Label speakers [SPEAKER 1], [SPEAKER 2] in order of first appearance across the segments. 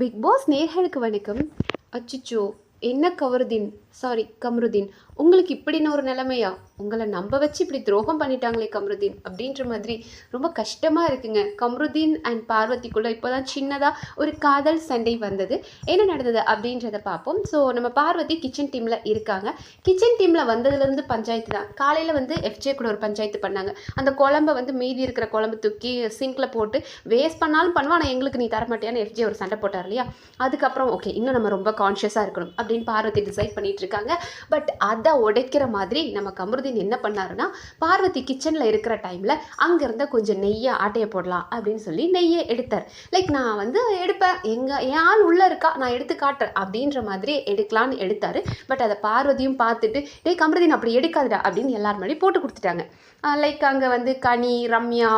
[SPEAKER 1] Big pass நேர்களுக்கு வணக்கம். அச்சிச்சோ என்ன கவருதீன்? சாரி கம்ருதீன். உங்களுக்கு இப்படின்னு ஒரு நிலைமையா? உங்களை நம்ப வச்சு இப்படி துரோகம் பண்ணிட்டாங்களே கம்ருதீன் அப்படின்ற மாதிரி ரொம்ப கஷ்டமாக இருக்குங்க. கம்ருதீன் அண்ட் பார்வதிக்குள்ளே இப்போ தான் சின்னதாக ஒரு காதல் சண்டை வந்தது. என்ன நடந்தது அப்படின்றத பார்ப்போம். ஸோ நம்ம பார்வதி கிச்சன் டீமில் இருக்காங்க. கிச்சன் டீமில் வந்ததுலேருந்து பஞ்சாயத்து தான். காலையில் வந்து எஃப்ஜே கூட ஒரு பஞ்சாயத்து பண்ணாங்க. அந்த குழம்ப வந்து மீதி இருக்கிற குழம்பு தூக்கி சிங்கில் போட்டு வேஸ்ட் பண்ணாலும் பண்ணுவான் ஆனால் எங்களுக்கு நீ தரமாட்டியான்னு எஃப்ஜே ஒரு சண்டை போட்டார் இல்லையா? அதுக்கப்புறம் ஓகே இன்னும் நம்ம ரொம்ப கான்ஷியஸாக இருக்கணும் அப்படின்னு பார்வதி டிசைட் பண்ணிகிட்டு இருக்காங்க. பட் அதை உடைக்கிற மாதிரி நம்ம கமருதீன் என்ன பண்ணாருன்னா பார்வதி கிச்சனில் இருக்கிற டைமில் அங்கேருந்த கொஞ்சம் நெய்யை ஆட்டையை போடலாம் அப்படின்னு சொல்லி நெய்யை எடுத்தார். லைக் நான் வந்து எடுப்பேன். எங்கள் என் ஆள் உள்ளே இருக்கா? நான் எடுத்து காட்டுறேன். அப்படின்ற மாதிரி எடுக்கலான்னு எடுத்தார். பட் அதை பார்வதியும் பார்த்துட்டு டேய் கமருதீன் அப்படி எடுக்காதுடா அப்படின்னு எல்லார் முன்னாடி போட்டு கொடுத்துட்டாங்க. லைக் அங்கே வந்து கனி ரம்யா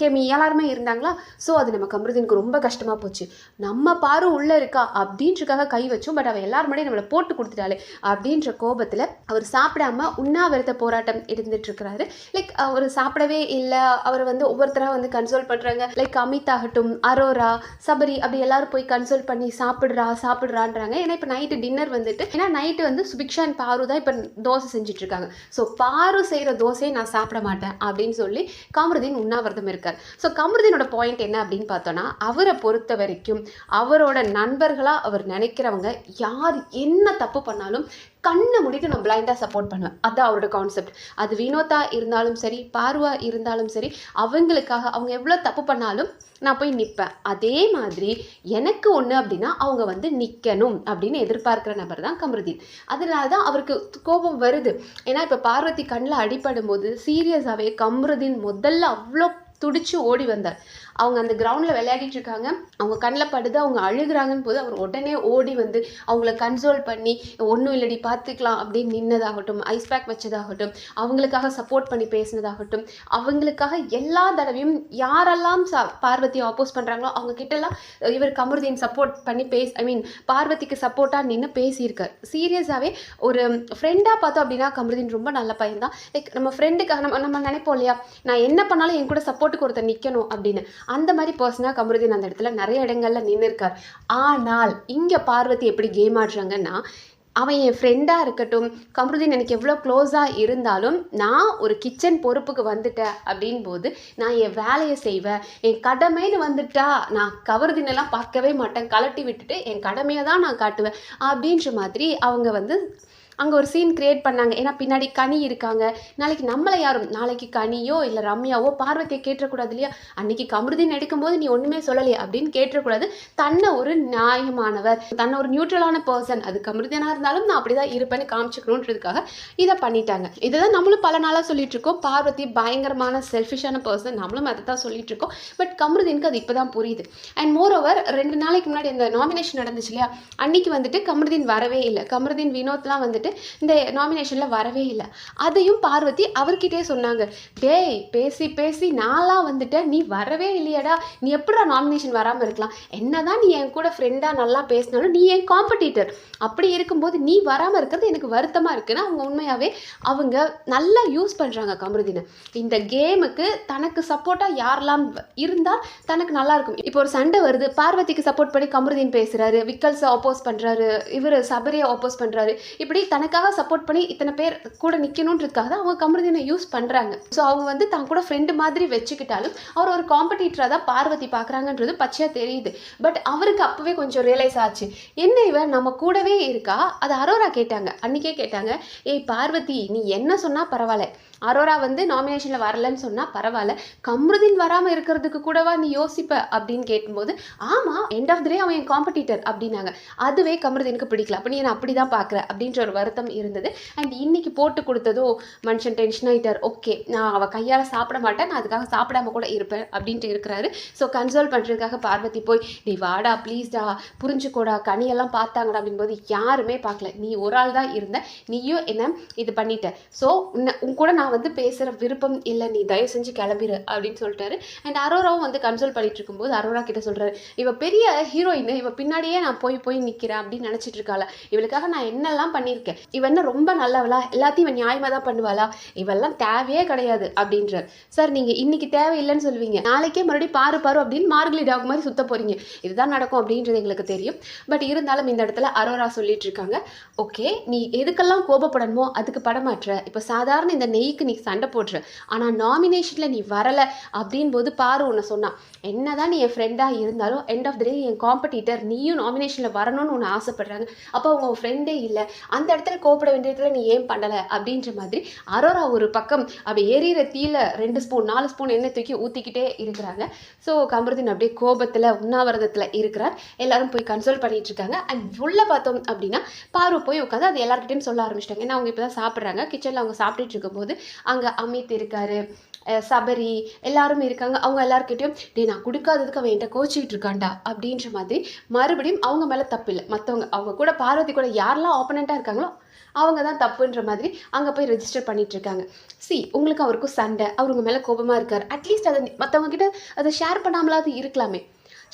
[SPEAKER 1] கெமி எல்லாருமே இருந்தாங்களா? ஸோ அது நம்ம கமருதீனுக்கு ரொம்ப கஷ்டமாக போச்சு. நம்ம பாரு உள்ளே இருக்கா? அப்படின்றக்காக கை வச்சோம். பட் அவள் எல்லார் முன்னாடியும் நம்மளை போட்டு கொடுத்துட்டாளே அப்படின்ற கோபத்தில் அவர் சாப்பிடாம உண்ணாவிரத போராட்டம் இருந்துட்டுருக்கிறாரு லைக் அவர் சாப்பிடவே இல்லை. அவர் வந்து ஒவ்வொருத்தராக வந்து கன்சோல் பண்ணுறாங்க லைக் அமித் ஆகட்டும் அரோரா சபரி அப்படி எல்லாரும் போய் கன்சோல் பண்ணி சாப்பிட்றா சாப்பிட்றான்றாங்க. ஏன்னா இப்போ நைட்டு டின்னர் வந்துட்டு ஏன்னா நைட்டு வந்து சுபிக்ஷா அண்ட் பாரு தான் இப்போ தோசை செஞ்சுட்ருக்காங்க ஸோ பாரு செய்கிற தோசையை நான் சாப்பிட மாட்டேன் அப்படின்னு சொல்லி கமருதீன் உண்ணாவிரதம் இருக்கார். ஸோ கமருதீனோட பாயிண்ட் என்ன அப்படின்னு பார்த்தோன்னா அவரை பொறுத்த வரைக்கும் அவரோட நண்பர்களாக அவர் நினைக்கிறவங்க யார் என்ன தப்பு பண்ணாலும் கண்ணை முடிட்டு நான் பிளைண்டாக சப்போர்ட் பண்ணுவேன் அதுதான் அவரோட கான்செப்ட் அது வினோதா இருந்தாலும் சரி பார்வா இருந்தாலும் சரி அவங்களுக்காக அவங்க எவ்வளோ தப்பு பண்ணாலும் நான் போய் நிற்பேன் அதே மாதிரி எனக்கு ஒன்று அப்படின்னா அவங்க வந்து நிற்கணும் அப்படின்னு எதிர்பார்க்குற நபர் தான் கமருதீன். அதனால தான் அவருக்கு கோபம் வருது. ஏன்னா இப்போ பார்வதி கண்ணில் அடிபடும் போது சீரியஸாகவே கமருதீன் முதல்ல அவ்வளோ துடிச்சு ஓடி வந்தார். அவங்க அந்த கிரவுண்டில் விளையாடிட்டு இருக்காங்க. அவங்க கண்ணில் படுது அவங்க அழுகுறாங்கன்னு போது அவர் உடனே ஓடி வந்து அவங்கள கன்சோல் பண்ணி ஒன்றும் இல்லடி பார்த்துக்கலாம். அப்படின்னு நின்னதாகட்டும் ஐஸ் பேக் வச்சதாகட்டும் அவங்களுக்காக சப்போர்ட் பண்ணி பேசினதாகட்டும் அவங்களுக்காக எல்லா தடவையும் யாரெல்லாம் ச பார்வதியை ஆப்போஸ் பண்ணுறாங்களோ அவங்க கிட்டலாம் இவர் கமருதீன் சப்போர்ட் பண்ணி பேஸ் ஐ மீன் பார்வதிக்கு சப்போர்ட்டாக நின்று பேசியிருக்கார். சீரியஸாகவே ஒரு ஃப்ரெண்டாக பார்த்தோம் அப்படின்னா கமருதீன் ரொம்ப நல்ல பையன் தான் லைக் நம்ம ஃப்ரெண்டுக்காக நம்ம நம்ம நினைப்போம் இல்லையா? நான் என்ன பண்ணாலும் என் கூட சப்போர்ட்டுக்கு ஒருத்தர் நிற்கணும் அப்படின்னு. அந்த மாதிரி பர்சனாக கமருதீன் அந்த இடத்துல நிறைய இடங்கள்ல நின்று இருக்கார். ஆனால் இங்கே பார்வதி எப்படி கேம் ஆடுறாங்கன்னா அவன் என் ஃப்ரெண்டாக இருக்கட்டும் கமருதீன் எனக்கு எவ்வளோ க்ளோஸாக இருந்தாலும் நான் ஒரு கிச்சன் பொறுப்புக்கு வந்துட்டேன் அப்படின் போது நான் என் வேலையை செய்வேன். என் கடமைன்னு வந்துட்டா நான் கவருதீனெல்லாம் பார்க்கவே மாட்டேன். கலட்டி விட்டுட்டு என் கடமையை தான் நான் காட்டுவேன். அப்படின்ற மாதிரி அவங்க வந்து அங்கே ஒரு சீன் கிரியேட் பண்ணாங்க. ஏன்னா பின்னாடி கனி இருக்காங்க. நாளைக்கு நம்மளை யாரும் நாளைக்கு கனியோ இல்லை ரம்யாவோ பார்வதியை கேட்டக்கூடாது இல்லையா? அன்னைக்கு கமருதீன் எடுக்கும்போது நீ ஒன்றுமே சொல்லலையே அப்படின்னு கேட்டக்கூடாது தன்னை ஒரு நியாயமானவர் தன்னை ஒரு நியூட்ரலான பர்சன் அது கமருதீனாக இருந்தாலும் நான் அப்படி தான் இருப்பேன்னு காமிச்சுக்கணுன்றதுக்காக இதை பண்ணிட்டாங்க. இதை தான் நம்மளும் பல நாளாக சொல்லிட்டு இருக்கோம் பார்வதி பயங்கரமான செல்ஃபிஷான பர்சன் நம்மளும் அதை தான் சொல்லிட்டு இருக்கோம் பட் கமருதீனுக்கு அது இப்போ தான் புரியுது. அண்ட் மோர் ஓவர் ரெண்டு நாளைக்கு முன்னாடி இந்த நாமினேஷன் நடந்துச்சு இல்லையா? அன்னைக்கு வந்துட்டு கமருதீன் வரவே இல்லை. கமருதீன் வினோத்லாம் வந்துட்டு இந்த நாமினேஷனில் வரவே இல்லை. அதையும் பார்வதி அவர்கிட்டயே சொன்னாங்க. டேய் பேசி பேசி நான்லாம் வந்துட்டேன் நீ வரவே இல்லையடா. நீ எப்படிடா நாமினேஷன் வராமல் இருக்கலாம்? என்னதான் நீ என் கூட ஃப்ரெண்டாக நல்லா பேசினாலும் நீ என் காம்படிட்டர் அப்படி இருக்கும்போது நீ வராமல் இருக்கிறது எனக்கு வருத்தமாக இருக்குன்னா அவங்க உண்மையாகவே அவங்க நல்லா யூஸ் பண்ணுறாங்க கமருதினை. இந்த கேமுக்கு தனக்கு சப்போர்ட்டாக யாரெல்லாம் இருந்தால் தனக்கு நல்லா இருக்கும். இப்போ ஒரு சண்டை வருது. பார்வதிக்கு சப்போர்ட் பண்ணி கமருதீன் பேசுகிறாரு விக்கல்ஸை ஆப்போஸ் பண்ணுறாரு இவர் சபரியை ஆப்போஸ் பண்ணுறாரு இப்படி தனக்காக சப்போர்ட் பண்ணி இத்தனை பேர் கூட நிற்கணுன்றதுக்காக தான் அவங்க கமருதீனை யூஸ் பண்ணுறாங்க ஸோ அவங்க வந்து தான் கூட ஃப்ரெண்டு மாதிரி வச்சுக்கிட்டாலும் அவர் ஒரு காம்படிட்டராக தான் பார்வதி பார்க்குறாங்கன்றது பச்சையாக தெரியுது. பட் அவருக்கு அப்போவே கொஞ்சம் ரியலைஸ் ஆச்சு. என்ன இவன் நம்ம கூடவே இருக்கா? அது அரோரா கேட்டாங்க. அன்றைக்கே கேட்டாங்க ஏய் பார்வதி நீ என்ன சொன்னால் பரவாயில்ல. அரோரா வந்து நாமினேஷனில் வரலன்னு சொன்னால் பரவாயில்ல. கம்ருதீன் வராமல் இருக்கிறதுக்கு கூடவா நீ யோசிப்ப அப்படின்னு கேட்கும்போது ஆமாம் எண்ட் ஆஃப் த டே அவன் என் காம்படிட்டர் அப்படின்னாங்க. அதுவே கம்ருதீனுக்கு பிடிக்கல. அப்போ நீ நான் அப்படி தான் பார்க்குற? அப்படின்ற ஒரு வருத்தம் இருந்தது. அண்ட் இன்னைக்கு போட்டு கொடுத்ததோ மனுஷன் டென்ஷன் ஆகிட்டார் ஓகே நான் அவள் கையால் சாப்பிட மாட்டேன். நான் அதுக்காக சாப்பிடாம கூட இருப்பேன் அப்படின்ட்டு இருக்கிறாரு. ஸோ கன்சோல் பண்ணுறதுக்காக பார்வதி போய் நீ வாடா ப்ளீஸ்டா புரிஞ்சுக்கோடா கனியெல்லாம் பார்த்தாங்கடா அப்படின்போது யாருமே பார்க்கல. நீ ஒரு ஆள் தான் இருந்த. நீயும் என்ன இது பண்ணிட்ட. ஸோ உன் கூட நான் நான் வந்து பேசுகிற விருப்பம் இல்லை நீ தயவு செஞ்சு கிளம்பிடு அப்படின்னு சொல்லிட்டாரு. அண்ட் அரோராவும் வந்து கன்சோல் பண்ணிட்டு இருக்கும்போது அரோரா கிட்ட சொல்கிறாரு இவள் பெரிய ஹீரோயின் இவள் பின்னாடியே நான் போய் போய் நிற்கிறேன் அப்படின்னு நினச்சிட்டு இருக்காளா. இவளுக்காக நான் என்னெல்லாம் பண்ணியிருக்கேன்? இவன் என்ன ரொம்ப நல்லவளா? எல்லாத்தையும் இவன் நியாயமாக தான் பண்ணுவாளா? இவெல்லாம் தேவையே கிடையாது அப்படின்றார். சார் நீங்கள் இன்னைக்கு தேவையில்லைன்னு சொல்லுவீங்க. நாளைக்கே மறுபடியும் பாரு பாரு அப்படின்னு மார்கழி டாக் மாதிரி சுத்த போறீங்க. இதுதான் நடக்கும் அப்படின்றது எங்களுக்கு தெரியும். பட் இருந்தாலும் இந்த இடத்துல அரோரா சொல்லிட்டு இருக்காங்க ஓகே நீ எதுக்கெல்லாம் கோபப்படணுமோ அதுக்கு படமாற்ற. இப்போ சாதாரண இந்த நெய்க்கு நீ சண்டை போடுற ஆனால் நாமினேஷனில் நீ வரலை அப்படின் போது பாரு உன்னை சொன்னான் என்னதான் நீ என் ஃப்ரெண்டாக இருந்தாலும் எண்ட் ஆஃப் த டே என் காம்படிட்டர் நீயும் நாமினேஷனில் வரணும்னு உன்னை ஆசைப்படுறாங்க. அப்போ அவங்க உன் ஃப்ரெண்டே இல்லை. அந்த இடத்துல கோப்பிட வேண்டிய இடத்துல நீ ஏன் பண்ணலை? அப்படின்ற மாதிரி அரோரா ஒரு பக்கம் அப்படி எரியிற தீல ரெண்டு ஸ்பூன் நாலு ஸ்பூன் எண்ணெய் தூக்கி ஊற்றிக்கிட்டே இருக்கிறாங்க. ஸோ கமருதீன் அப்படியே கோபத்தில் உண்ணாவிரதத்தில் இருக்கிறார். எல்லாரும் போய் கன்சோல் பண்ணிட்டு இருக்காங்க. அண்ட் உள்ளே பார்த்தோம் அப்படின்னா பாரு போய் உட்காந்து அது எல்லார்கிட்டையும் சொல்ல ஆரம்பிச்சிட்டாங்க. ஏன்னா அவங்க இப்போ தான் சாப்பிட்றாங்க கிச்சனில் அவங்க சாப்பிட்டுட்டு இருக்கும்போது அங்கே அமித் இருக்காரு சபரி எல்லாரும் இருக்காங்க. அவங்க எல்லாருக்கிட்டையும் டே நான் கொடுக்காததுக்கு அவன் என்கிட்ட கோச்சிக்கிட்டு இருக்கான்டா அப்படின்ற மாதிரி மறுபடியும் அவங்க மேலே தப்பு இல்லை மற்றவங்க அவங்க கூட பார்வதி கூட யாரெல்லாம் ஆப்பனண்ட்டாக இருக்காங்களோ அவங்க தான் தப்புன்ற மாதிரி அங்கே போய் ரெஜிஸ்டர் பண்ணிட்டு இருக்காங்க. சி உங்களுக்கு அவருக்கும் சண்டை அவருங்க மேலே கோபமாக இருக்கார். அட்லீஸ்ட் அதை மற்றவங்க கிட்ட அதை ஷேர் பண்ணாமலாவது இருக்கலாமே.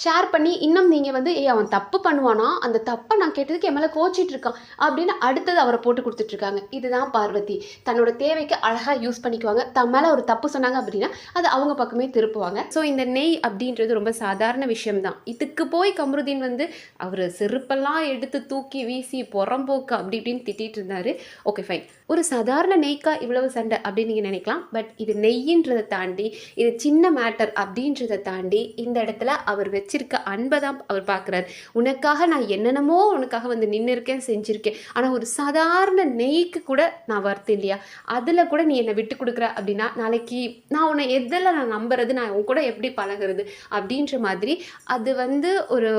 [SPEAKER 1] ஷேர் பண்ணி இன்னும் நீங்கள் வந்து ஏய் அவன் தப்பு பண்ணுவானா? அந்த தப்பை நான் கேட்டதுக்கு என் மேலே கோச்சிட்டு இருக்கான். அப்படின்னு அடுத்தது அவரை போட்டு கொடுத்துட்ருக்காங்க இதுதான் பார்வதி. தன்னோட தேவைக்கு அழகாக யூஸ் பண்ணிக்குவாங்க. தன் மேலே ஒரு தப்பு சொன்னாங்க அப்படின்னா அது அவங்க பக்கமே திருப்புவாங்க. ஸோ இந்த நெய் அப்படின்றது ரொம்ப சாதாரண விஷயம்தான். இதுக்கு போய் கமருதீன் வந்து அவர் செருப்பெல்லாம் எடுத்து தூக்கி வீசி புறம்போக்கு அப்படி இப்படின்னு திட்டிட்டு இருந்தார். ஓகே ஃபைன் ஒரு சாதாரண நெய்க்கா இவ்வளவு சண்டை அப்படின்னு நீங்கள் நினைக்கலாம். பட் இது நெய்யின்றதை தாண்டி இது சின்ன மேட்டர் அப்படின்றத தாண்டி இந்த இடத்துல அவர் வச்சிருக்க அன்பை தான் அவர் பார்க்குறாரு. உனக்காக நான் என்னென்னமோ உனக்காக வந்து நின்று இருக்கேன் செஞ்சுருக்கேன். ஆனால் ஒரு சாதாரண நெய்க்கு கூட நான் வருத்தம் இல்லையா? அதில் கூட நீ என்னை விட்டு கொடுக்குற அப்படின்னா நாளைக்கு நான் உன்னை எதில் நான் நம்புறது நான் உன் கூட எப்படி பழகுறது அப்படின்ற மாதிரி அது வந்து ஒரு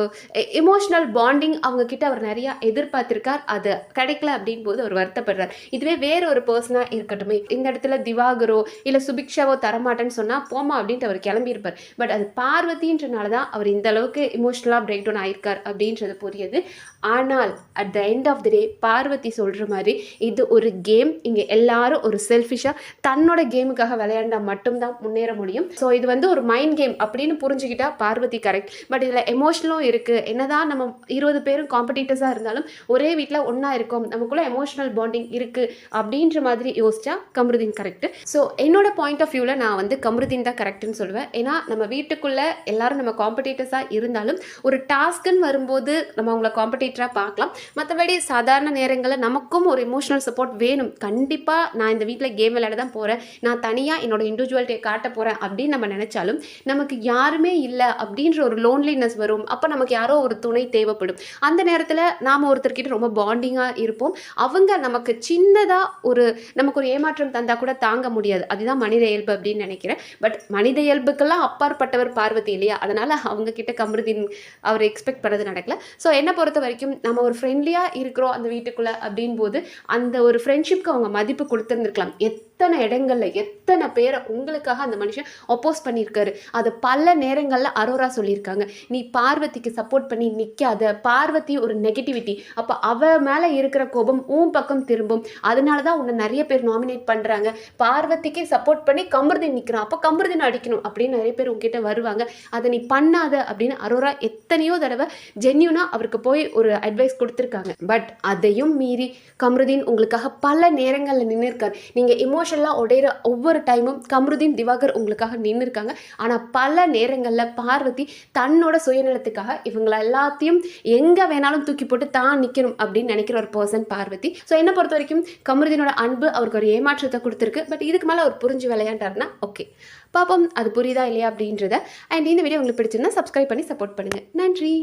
[SPEAKER 1] எமோஷ்னல் பாண்டிங் அவங்க கிட்ட அவர் நிறையா எதிர்பார்த்திருக்கார். அது கிடைக்கல அப்படின் போது அவர் வருத்தப்படுறார். இதுவே வேற ஒரு பர்சனாக இருக்கட்டுமே. இந்த இடத்துல திவாகரோ இல்லை சுபிக்ஷாவோ தரமாட்டேன்னு சொன்னால் போமா அப்படின்ட்டு அவர் கிளம்பியிருப்பார். பட் அது பார்வதின்றனால தான் அவர் இந்த அளவுக்கு இமோஷனலாக பிரேக் டவுன் ஆயிருக்கார் அப்படின்றது புரியுது. ஆனால் at the end of the day Parvathi சொல்கிற மாதிரி இது ஒரு கேம் இங்கே எல்லாரும் ஒரு செல்ஃபிஷாக தன்னோட கேமுக்காக விளையாண்டால் மட்டும்தான் முன்னேற முடியும். ஸோ இது வந்து ஒரு மைண்ட் கேம் அப்படின்னு புரிஞ்சுக்கிட்டா பார்வதி கரெக்ட் பட் இதில் எமோஷனலும் இருக்குது என்னதான் நம்ம இருபது பேரும் காம்படிட்டர்ஸாக இருந்தாலும் ஒரே வீட்டில் ஒன்றா இருக்கோம். நமக்குள்ளே எமோஷனல் பாண்டிங் இருக்குது அப்படின்ற மாதிரி யோசிச்சா கமருதீன் கரெக்ட் ஸோ என்னோட பாயிண்ட் ஆஃப் வியூவில் நான் வந்து கமருதீன் தான் கரெக்டுன்னு சொல்லுவேன் ஏன்னா நம்ம வீட்டுக்குள்ளே எல்லாரும் நம்ம காம்படிட்டர்ஸாக இருந்தாலும் ஒரு டாஸ்க்குன்னு வரும்போது நம்ம அவங்கள மோட்டிவேட்டராக பார்க்கலாம். மற்றபடி சாதாரண நேரங்களில் நமக்கும் ஒரு இமோஷனல் சப்போர்ட் வேணும். கண்டிப்பாக நான் இந்த வீட்டில் கேம் விளையாட தான் போகிறேன் நான் தனியாக என்னோட இண்டிவிஜுவாலிட்டியை காட்ட போகிறேன் அப்படின்னு நம்ம நினச்சாலும் நமக்கு யாருமே இல்லை அப்படின்ற ஒரு லோன்லினஸ் வரும். அப்போ நமக்கு யாரோ ஒரு துணை தேவைப்படும். அந்த நேரத்தில் நாம் ஒருத்தர்கிட்ட ரொம்ப பாண்டிங்காக இருப்போம். அவங்க நமக்கு சின்னதாக ஒரு நமக்கு ஒரு ஏமாற்றம் தந்தால் கூட தாங்க முடியாது. அதுதான் மனித இயல்பு அப்படின்னு நினைக்கிறேன். பட் மனித இயல்புக்கெல்லாம் அப்பாற்பட்டவர் பார்வதி இல்லையா? அதனால் அவங்க கிட்ட கமருதீன் அவர் எக்ஸ்பெக்ட் பண்ணது நடக்கல. ஸோ என்னை பொறுத்த வரைக்கும் நம்ம ஒரு ஃப்ரெண்ட்லியாக இருக்கிறோம் அந்த வீட்டுக்குள்ளே அப்படின் போது அந்த ஒரு ஃப்ரெண்ட்ஷிப்க்கு அவங்க மதிப்பு கொடுத்துருந்துருக்கலாம். எத் எத்தனை இடங்கள்ல எத்தனை பேரை உங்களுக்காக அந்த மனுஷன் அப்போஸ் பண்ணியிருக்காரு? அது பல நேரங்களில் அரோரா சொல்லியிருக்காங்க. நீ பார்வதிக்கு சப்போர்ட் பண்ணி நிற்காத பார்வதி ஒரு நெகட்டிவிட்டி அப்போ அவ மேலே இருக்கிற கோபம் உன் பக்கம் திரும்பும். அதனால தான் உன்னை நிறைய பேர் நாமினேட் பண்ணுறாங்க பார்வதிக்கு சப்போர்ட் பண்ணி கமருதீன் நிற்கிறான் அப்போ கமருதீன் அடிக்கணும் அப்படின்னு நிறைய பேர் உங்ககிட்ட வருவாங்க. அதை நீ பண்ணாத அப்படின்னு அரோரா எத்தனையோ தடவை ஜென்யூனாக அவருக்கு போய் ஒரு அட்வைஸ் கொடுத்துருக்காங்க. பட் அதையும் மீறி கமருதீன் உங்களுக்காக பல நேரங்களில் நின்று இருக்கார் நீங்கள் இமோஷனலாக உடையிற ஒவ்வொரு டைமும் கமருதீன் திவாகர் உங்களுக்காக நின்று இருக்காங்க ஆனால் பல நேரங்களில் பார்வதி தன்னோட சுயநலத்துக்காக இவங்களை எல்லாத்தையும் எங்கே வேணாலும் தூக்கி போட்டு தான் நிற்கணும் அப்படின்னு நினைக்கிற ஒரு பர்சன் பார்வதி. ஸோ என்னை பொறுத்த வரைக்கும் கமருதீனோட அன்பு அவருக்கு ஒரு ஏமாற்றத்தை கொடுத்துருக்கு. பட் இதுக்கு மேலே அவர் புரிஞ்சு விளையாண்டாருன்னா ஓகே பாப்போம் அது புரியுதா இல்லையா அப்படின்றத. அண்ட் இந்த வீடியோ உங்களுக்கு பிடிச்சிருந்தா சப்ஸ்கிரைப் பண்ணி சப்போர்ட் பண்ணுங்கள் நன்றி!